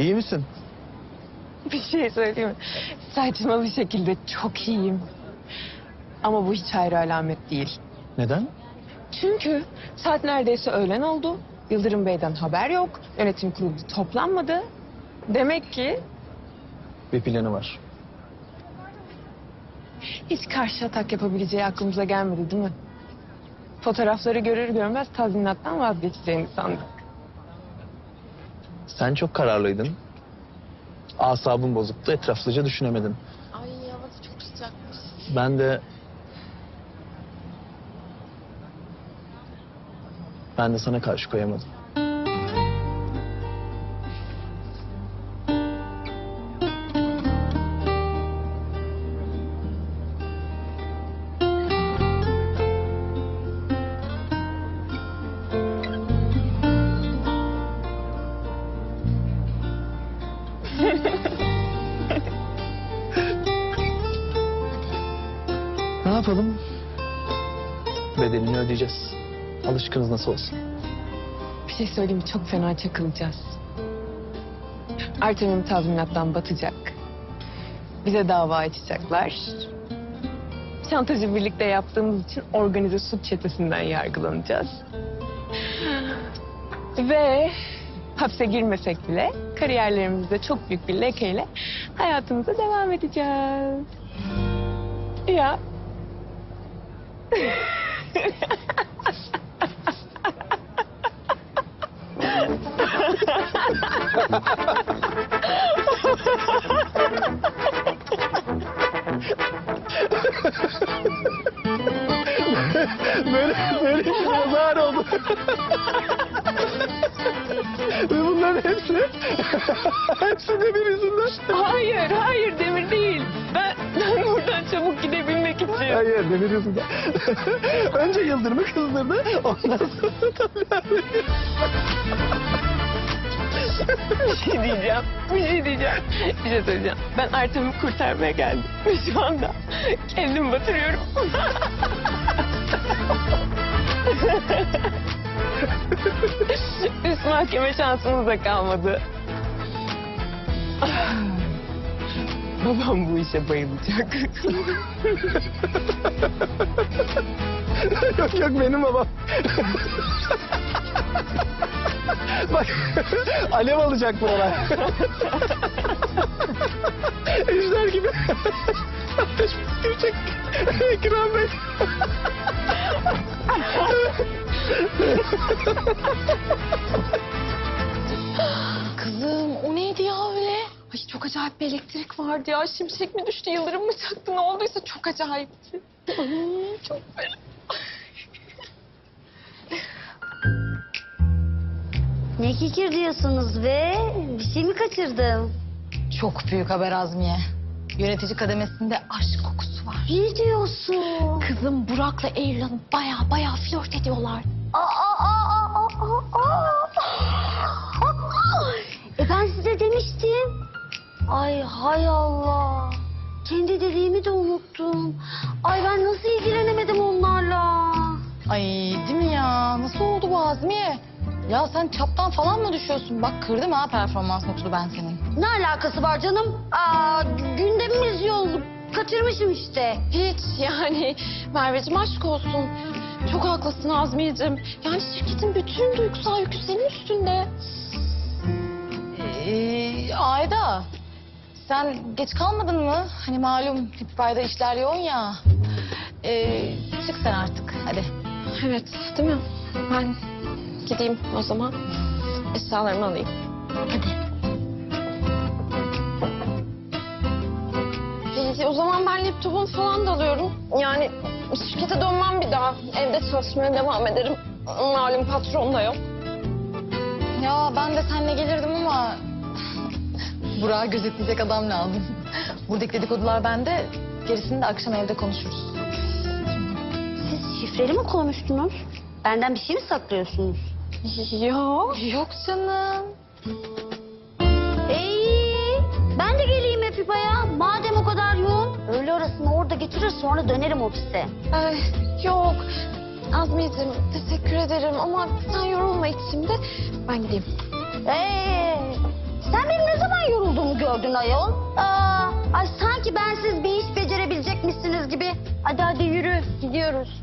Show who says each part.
Speaker 1: İyi misin?
Speaker 2: Bir şey söyleyeyim mi? Saçma bir şekilde çok iyiyim. Ama bu hiç hayra alamet değil.
Speaker 1: Neden?
Speaker 2: Çünkü saat neredeyse öğlen oldu. Yıldırım Bey'den haber yok. Yönetim kurulu toplanmadı. Demek ki
Speaker 1: Bir planı var.
Speaker 2: hiç karşı atak yapabileceği aklımıza gelmedi değil mi? Fotoğrafları görür görmez tazminattan vazgeçeceğini sandık.
Speaker 1: Sen çok kararlıydın. Asabın bozuktu, etraflıca düşünemedin.
Speaker 3: Ay havada çok sıcakmış.
Speaker 1: Ben de... Ben de sana karşı koyamadım. Ne yapalım? Bedelini ödeyeceğiz. Alışkınız nasıl olsun.
Speaker 2: Bir şey söyleyeyim? Çok fena çakılacağız. Artemim tazminattan batacak. Bize dava açacaklar. Şantajı birlikte yaptığımız için organize suç çetesinden yargılanacağız. Ve hapse girmesek bile kariyerlerimizde çok büyük bir lekeyle hayatımıza devam edeceğiz. Ya.
Speaker 1: böyle böyle yazar oldu. Bunların hepsi, hepsi Demir yüzünden.
Speaker 2: Hayır, hayır Demir değil. Ben, ben buradan çabuk gidebilmek için.
Speaker 1: Hayır Demir yüzünden. Önce Yıldırım'ı kızdırdı, ondan sonra tabii
Speaker 2: Bir şey diyeceğim, bir şey diyeceğim. Bir şey söyleyeceğim. Ben Artem'i kurtarmaya geldim. Şu anda kendimi batırıyorum. Üst mahkeme şansımız da kalmadı. Babam bu işe bayılacak.
Speaker 1: yok yok benim babam. Bak alev alacak buralar. Ejder gibi. Ateş püskürecek. Ekrem Bey.
Speaker 3: Kızım o neydi ya öyle? Ay çok acayip bir elektrik vardı ya. Şimşek mi düştü, yıldırım mı çaktı ne olduysa çok acayipti. Ay, çok fena.
Speaker 4: Ne kikir diyorsunuz be? Bir şey mi kaçırdım?
Speaker 5: Çok büyük haber Azmiye. Yönetici kademesinde aşk kokusu var.
Speaker 4: Ne diyorsun?
Speaker 3: Kızım Burak'la Eylül Hanım baya baya flört ediyorlar.
Speaker 4: Aa, aa, aa, aa, aa. E ben size demiştim. Ay hay Allah. Kendi dediğimi de unuttum. Ay ben nasıl ilgilenemedim onlarla?
Speaker 5: Ay değil mi ya? Nasıl oldu bu Azmiye? Ya sen çaptan falan mı düşüyorsun? Bak kırdım ha performans notunu ben senin.
Speaker 4: Ne alakası var canım? Aa, gündemimiz yol. Kaçırmışım işte.
Speaker 3: Hiç yani Merveciğim aşk olsun. Çok haklısın Azmiyeciğim. Yani şirketin bütün duygusal yükü senin üstünde.
Speaker 5: Ee, Ayda sen geç kalmadın mı? Hani malum Hipbay'da işler yoğun ya. Ee, çık sen artık hadi.
Speaker 3: Evet değil mi? Ben gideyim o zaman. Eşyalarımı alayım.
Speaker 4: Hadi.
Speaker 3: Peki, o zaman ben laptopumu falan da alıyorum. Yani şirkete dönmem bir daha. Evde çalışmaya devam ederim. Malum patron da yok.
Speaker 5: Ya ben de seninle gelirdim ama... Burak'ı gözetleyecek adam lazım. Buradaki dedikodular bende. Gerisini de akşam evde konuşuruz.
Speaker 4: Siz şifreli mi konuştunuz? Benden bir şey mi saklıyorsunuz?
Speaker 3: Yok.
Speaker 5: Yok canım.
Speaker 4: Ee, ben de geleyim Epipa'ya. Madem o kadar yoğun. Öğle arasını orada geçirir sonra dönerim ofise.
Speaker 3: Ay, yok. Azmiyeciğim teşekkür ederim ama sen yorulma hiç şimdi. Ben gideyim.
Speaker 4: Ee, Sen benim ne zaman yorulduğumu gördün ayol? Aa, ay sanki bensiz bir iş becerebilecekmişsiniz gibi. Hadi hadi yürü gidiyoruz.